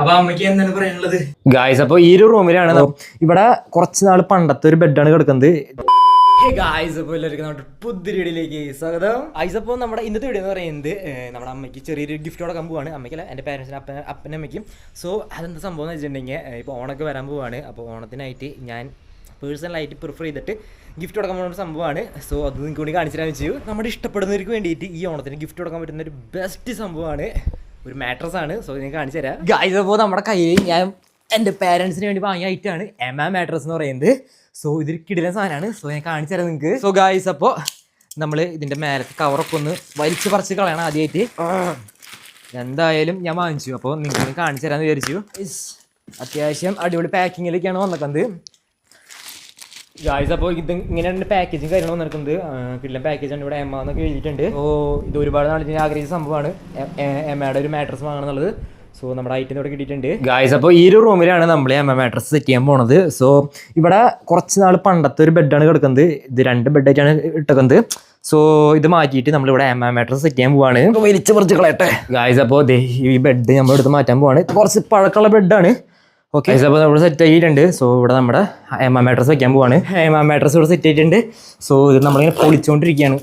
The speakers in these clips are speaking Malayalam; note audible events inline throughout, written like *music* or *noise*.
അപ്പൊ അമ്മയ്ക്ക് എന്താണ് പറയാനുള്ളത്? ഗായ്സ് അപ്പൊ ഈ ഒരു റൂമിലാണ് ഇവിടെ കുറച്ച് നാൾ പണ്ടത്തെ ഒരു ബെഡാണ് കിടക്കുന്നത്. പുതിയ സ്വാഗതം. ഗായ്സ് അപ്പോൾ നമ്മുടെ ഇന്നത്തെ വീഡിയോ എന്ന് പറയുന്നത് നമ്മുടെ അമ്മയ്ക്ക് ചെറിയൊരു ഗിഫ്റ്റ് കൊടുക്കാൻ പോവാണ്. അമ്മയ്ക്കല്ല എന്റെ പേരൻസിന് അപ്പ അപ്പനമ്മയ്ക്കും സോ അതെന്താ സംഭവം എന്ന് വെച്ചിട്ടുണ്ടെങ്കിൽ ഇപ്പൊ ഇപ്പോൾ ഓണൊക്കെ വരാൻ പോവാണ്. അപ്പോൾ ഓണത്തിനായിട്ട് ഞാൻ പേഴ്സണലായിട്ട് പ്രിഫർ ചെയ്തിട്ട് ഗിഫ്റ്റ് കൊടുക്കാൻ പോകുന്ന സംഭവമാണ്. സോ അത് നിങ്ങൾക്ക് കൂടി കാണിച്ചു തരാൻ വെച്ചു. നമ്മുടെ ഇഷ്ടപ്പെടുന്നവർക്ക് വേണ്ടിയിട്ട് ഈ ഓണത്തിന് ഗിഫ്റ്റ് കൊടുക്കാൻ പറ്റുന്ന ഒരു ബെസ്റ്റ് സംഭവമാണ്. ഒരു മാട്രസ് ആണ്. സോ ഞാൻ കാണിച്ചു തരാം. ഗായ്സ് അപ്പോൾ നമ്മുടെ കയ്യിൽ ഞാൻ എന്റെ പാരൻസിന് വേണ്ടി വാങ്ങിയ ഐറ്റമാണ് എം ആ മാട്രസ് എന്ന് പറയുന്നത്. സോ ഇതൊരു കിടിലൻ സാധനമാണ്. സോ ഞാൻ കാണിച്ചു തരാം നിങ്ങൾക്ക്. സോ ഗായ്സ് അപ്പോൾ നമ്മൾ ഇതിന്റെ മേലത്തെ കവറൊക്കെ ഒന്ന് വലിച്ചു പറിച്ച് കളയണം ആദ്യമായിട്ട് എന്തായാലും ഞാൻ വാങ്ങിച്ചു. അപ്പോൾ നിങ്ങൾക്ക് കാണിച്ചു തരാമെന്ന് വിചാരിച്ചു. അത്യാവശ്യം അടിപൊളി പാക്കിങ്ങിലേക്കാണ് വന്നിരിക്കുന്നത് ഗായ്സ് അപ്പോൾ ഇത് ഇങ്ങനെയാണ് പാക്കേജും കാര്യങ്ങളും നടക്കുന്നത് കിട്ടുന്ന പാക്കേജാണ് ഇവിടെ എം എന്നൊക്കെ എഴുതിയിട്ടുണ്ട്. ഓ. ഇത് ഒരുപാട് നാളെ ഞാൻ ആഗ്രഹിച്ച സംഭവമാണ്. എമ്മയുടെ ഒരു മാട്രസ് വാങ്ങണം എന്നുള്ളത്. സോ നമ്മുടെ ഐറ്റം ഇവിടെ കിട്ടിയിട്ടുണ്ട്. ഗായ്സ് അപ്പോൾ ഈ ഒരു റൂമിലാണ് നമ്മൾ എം മാട്രസ് സെറ്റ് ചെയ്യാൻ പോണത്. സോ ഇവിടെ കുറച്ച് നാൾ പണ്ടത്തെ ഒരു ബെഡാണ് കിടക്കുന്നത്. ഇത് രണ്ട് ബെഡായിട്ടാണ് ഇട്ടക്കുന്നത്. സോ ഇത് മാറ്റിയിട്ട് നമ്മളിവിടെ എം മാട്രസ് സെറ്റ് ചെയ്യാൻ പോവാണ്. വലിച്ചു പറിച്ച് കളയട്ടെ. ഗായ്സ് അപ്പോൾ ഈ ബെഡ് നമ്മൾ എടുത്ത് മാറ്റാൻ പോവാണ്. കുറച്ച് പഴക്കമുള്ള ബെഡാണ് ഓക്കെ അപ്പോൾ നമ്മൾ സെറ്റ് ആയിട്ടുണ്ട്. സോ ഇവിടെ നമ്മുടെ എം മാട്രസ് വെക്കാൻ പോവാണ്. *laughs* എം മാട്രസ് ഇവിടെ സെറ്റ് ആയിട്ടുണ്ട്. സോ ഇത് നമ്മളിങ്ങനെ പൊളിച്ചുകൊണ്ടിരിക്കുകയാണ്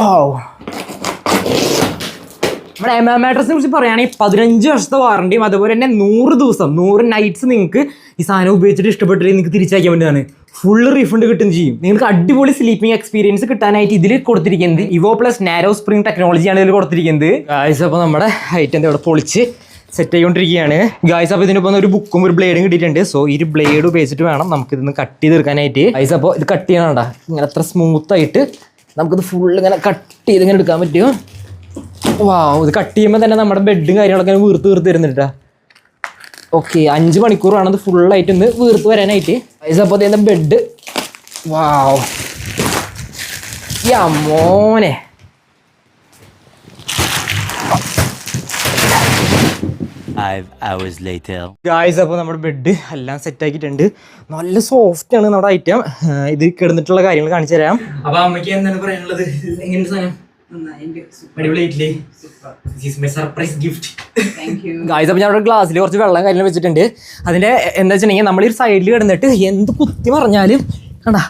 ഓ നമ്മുടെ എം എം മാട്രസിനെ കുറിച്ച് പറയുകയാണെങ്കിൽ പതിനഞ്ച് വർഷത്തെ വാറണ്ടിയും അതുപോലെ തന്നെ നൂറ് ദിവസം നൂറ് നൈറ്റ്സ് നിങ്ങൾക്ക് ഈ സാധനം ഉപയോഗിച്ചിട്ട് ഇഷ്ടപ്പെട്ടിട്ട് നിങ്ങൾക്ക് തിരിച്ചയക്കാൻ വേണ്ടിയതാണ് ഫുള്ള് റീഫണ്ട് കിട്ടും ചെയ്യും. നിങ്ങൾക്ക് അടിപൊളി സ്ലീപ്പിംഗ് എക്സ്പീരിയൻസ് കിട്ടാനായിട്ട് ഇതിൽ കൊടുത്തിരിക്കുന്നത് ഇവോ പ്ലസ് നാരോ സ്പ്രിംഗ് ടെക്നോളജിയാണ് ഇതിൽ കൊടുത്തിരിക്കുന്നത്. ആഴ്ച അപ്പോൾ നമ്മുടെ ഐറ്റം ഇവിടെ പൊളിച്ച് സെറ്റ് ചെയ്തുകൊണ്ടിരിക്കുകയാണ് ഗായ്സ് അപ്പോൾ ഇതിനിപ്പോൾ ഒരു ബുക്കും ഒരു ബ്ലേഡും കിട്ടിയിട്ടുണ്ട്. സോ ഈ ബ്ലേഡ് ഉപയോഗിച്ചിട്ട് വേണം നമുക്ക് ഇതൊന്ന് കട്ട് ചെയ്ത് തീർക്കാനായിട്ട്. ഗൈസ് അപ്പോൾ ഇത് കട്ട് ചെയ്യണണ്ട ഇങ്ങനെ അത്ര സ്മൂത്ത് ആയിട്ട് നമുക്കിത് ഫുൾ ഇങ്ങനെ കട്ട് ചെയ്ത് ഇങ്ങനെ എടുക്കാൻ പറ്റും. വാ ഇത് കട്ട് ചെയ്യുമ്പോൾ തന്നെ നമ്മുടെ ബെഡും കാര്യങ്ങളൊക്കെ വീർത്ത് വീർത്ത് വരുന്നുണ്ട് ഓക്കെ അഞ്ച് മണിക്കൂറാണ് ഇത് ഫുള്ളായിട്ട് ഒന്ന് വീർത്ത് വരാനായിട്ട്. ഗൈസ് അപ്പോൾ ഇതിന്റെ ബെഡ് വാ യാ മോനെ. Five hours later. ഗായ്സ് അപ്പോൾ നമ്മുടെ ബെഡ് എല്ലാം സെറ്റ് ആക്കിയിട്ടുണ്ട്. നല്ല സോഫ്റ്റ് ആണ് നമ്മുടെ ഐറ്റം ഇത് കിടന്നിട്ടുള്ള കാര്യങ്ങൾ കാണിച്ചു തരാം. അപ്പൊ അമ്മയ്ക്ക് എന്താണ് പറയാനുള്ളത്? എങ്ങനെ സാധനം? ഗായ്സ് ഞാൻ അവിടെ ഗ്ലാസ്സിൽ കുറച്ച് വെള്ളം കാര്യങ്ങൾ വെച്ചിട്ടുണ്ട്. അതിന്റെ എന്താ വെച്ചിട്ടുണ്ടെങ്കിൽ നമ്മൾ ഈ സൈഡിൽ കിടന്നിട്ട് എന്ത് കുത്തി മറിഞ്ഞാലും കണ്ടാ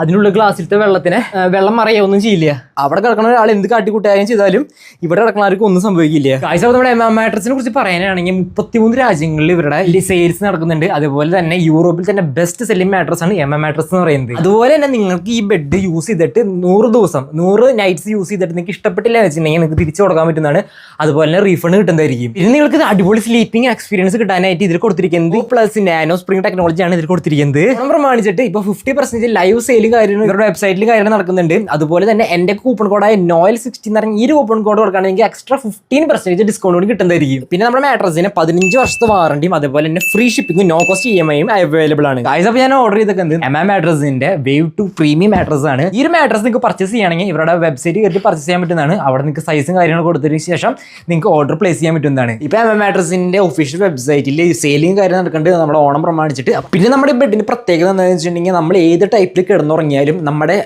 അതിനുള്ള ഗ്ലാസ്സിലത്തെ വെള്ളത്തിന് വെള്ളം മറയൊന്നും ചെയ്യില്ല. അവിടെ കിടക്കുന്ന ഒരാൾ എന്ത് കാട്ടിക്കൂട്ടായാലും ചെയ്താലും ഇവിടെ കിടക്കുന്നവർക്ക് ഒന്നും സംഭവിക്കില്ല. അപ്പോൾ നമ്മുടെ മാട്രസിനെ കുറിച്ച് പറയാനാണെങ്കിൽ മുപ്പത്തിമൂന്ന് രാജ്യങ്ങളിൽ ഇവരുടെ സെയിൽസ് നടക്കുന്നുണ്ട്. അതുപോലെ തന്നെ യൂറോപ്പിൽ തന്നെ ബെസ്റ്റ് സെല്ലിംഗ് മാട്രസ് ആണ് എം എം മാട്രസ് എന്ന് പറയുന്നത്. അതുപോലെ തന്നെ നിങ്ങൾക്ക് ഈ ബെഡ് യൂസ് ചെയ്തിട്ട് നൂറ് ദിവസം നൂറ് നൈറ്റ്സ് യൂസ് ചെയ്തിട്ട് നിങ്ങൾക്ക് ഇഷ്ടപ്പെട്ടില്ല എന്ന് വെച്ചിട്ടുണ്ടെങ്കിൽ നിങ്ങൾക്ക് തിരിച്ചു കൊടുക്കാൻ പറ്റുന്നതാണ്. അതുപോലെ തന്നെ റീഫണ്ട് കിട്ടുന്നതായിരിക്കും. ഇനി നിങ്ങൾക്ക് അടിപൊളി സ്ലീപ്പിംഗ് എക്സ്പീരിയൻസ് കിട്ടാനായിട്ട് ഇതിൽ കൊടുത്തിരിക്കുന്നത്. പ്ലസ് നാനോ സ്പ്രിംഗ് ടെക്നോളജിയാണ് ഇതിൽ കൊടുത്തിരിക്കുന്നത്. പ്രമാണിച്ചിട്ട് ഇപ്പോൾ ഫിഫ്റ്റി പെർസെന്റ് ലൈവ് സെയിലും കാര്യങ്ങളും ഇവരുടെ വെബ്സൈറ്റിലും കാര്യങ്ങൾ നടക്കുന്നുണ്ട്. അതുപോലെ തന്നെ എന്റെ കൂപ്പൺ കോഡായ നോയൽ സിക്സ്റ്റി എന്ന് പറഞ്ഞ ഈ ഒരു കൂപ്പൺ കോഡ് കൊടുക്കുകയാണെങ്കിൽ എക്സ്ട്രാ ഫിഫ്റ്റീൻ പെർസെന്റേജ് ഡിസ്കൗണ്ട് കൂടി കിട്ടുന്നതായിരിക്കും. പിന്നെ നമ്മുടെ മാട്രസിന് പതിനഞ്ച് വർഷത്തെ വാറണ്ടിയും അതുപോലെ തന്നെ ഫ്രീ ഷിപ്പിംഗും നോ കോസ്റ്റ് ഇ എം ഐയും അവൈലബിൾ ആണ്. ഗൈസ് അപ്പോൾ ഞാൻ ഓർഡർ ചെയ്തേക്കുന്നത് എം എം മാട്രസിന്റെ വേവ് ടു പ്രീമിയം മാട്രസ് ആണ്. ഈ ഒരു മാട്രസ് നിങ്ങൾക്ക് പർച്ചേസ് ചെയ്യണമെങ്കിൽ ഇവരുടെ വെബ്സൈറ്റ് കയറി പർച്ചേസ് ചെയ്യാൻ പറ്റുന്നതാണ്. അവിടെ നിങ്ങൾക്ക് സൈസും കാര്യങ്ങളും കൊടുത്തതിന് ശേഷം നിങ്ങൾക്ക് ഓർഡർ പ്ലേസ് ചെയ്യാൻ പറ്റുന്നതാണ്. ഇപ്പോൾ എം എം മാട്രസിന്റെ ഒഫീഷ്യൽ വെബ്സൈറ്റിൽ സെയിലിംഗ് കാര്യം നടക്കേണ്ടത് നമ്മുടെ ഓണം പ്രമാണിച്ചിട്ട്. പിന്നെ നമ്മുടെ ബെഡിന് പ്രത്യേകത എന്താണെന്ന് വെച്ചിട്ടുണ്ടെങ്കിൽ നമ്മൾ ഏത് ടൈപ്പിൽ കിടന്നുറങ്ങിയാലും നമ്മുടെ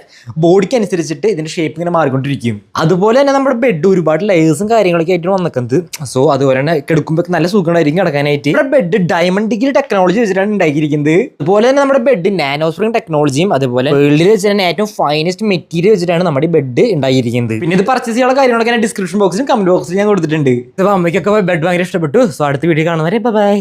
ബോഡിക്ക് അനുസരിച്ചിട്ട് ഇതിന്റെ ഷേപ്പ് ഇങ്ങനെ മാറിക്കൊണ്ടിരിക്കും. അതുപോലെ തന്നെ നമ്മുടെ ബെഡ് ഒരുപാട് ലെയേഴ്സും കാര്യങ്ങളൊക്കെ ആയിട്ട് വന്നിക്കുന്നത്. സോ അതുപോലെ തന്നെ കിടക്കുമ്പോൾ നല്ല സുഖമായിരിക്കും കിടക്കാനായിട്ട്. നമ്മുടെ ബെഡ് ഡയമണ്ട് ഡിഗ്രി ടെക്നോളജി വെച്ചിട്ടാണ് ഉണ്ടാക്കിയിരിക്കുന്നത്. അതുപോലെ തന്നെ നമ്മുടെ ബെഡ് നാനോസ്പ്രിംഗ് ടെക്നോളജിയും അതുപോലെ വേൾഡിൽ വെച്ചിട്ടാണ് ഏറ്റവും ഫൈനസ്റ്റ് മെറ്റീരിയൽ വെച്ചിട്ടാണ് നമ്മുടെ ബെഡ് ഉണ്ടായിരിക്കുന്നത്. പിന്നെ ഇത് പർച്ചേസ് ചെയ്യാനുള്ള കാര്യങ്ങളൊക്കെ ഞാൻ ഡിസ്ക്രിപ്ഷൻ ബോക്സിലും കമന്റ് ബോക്സിലും ഞാൻ കൊടുത്തിട്ടുണ്ട്. അപ്പോൾ അമ്മയ്ക്കൊക്കെ ബെഡ് ഭയങ്കര ഇഷ്ടപ്പെട്ടു. സോ അടുത്ത വീഡിയോ കാണുന്നവരെ ബൈ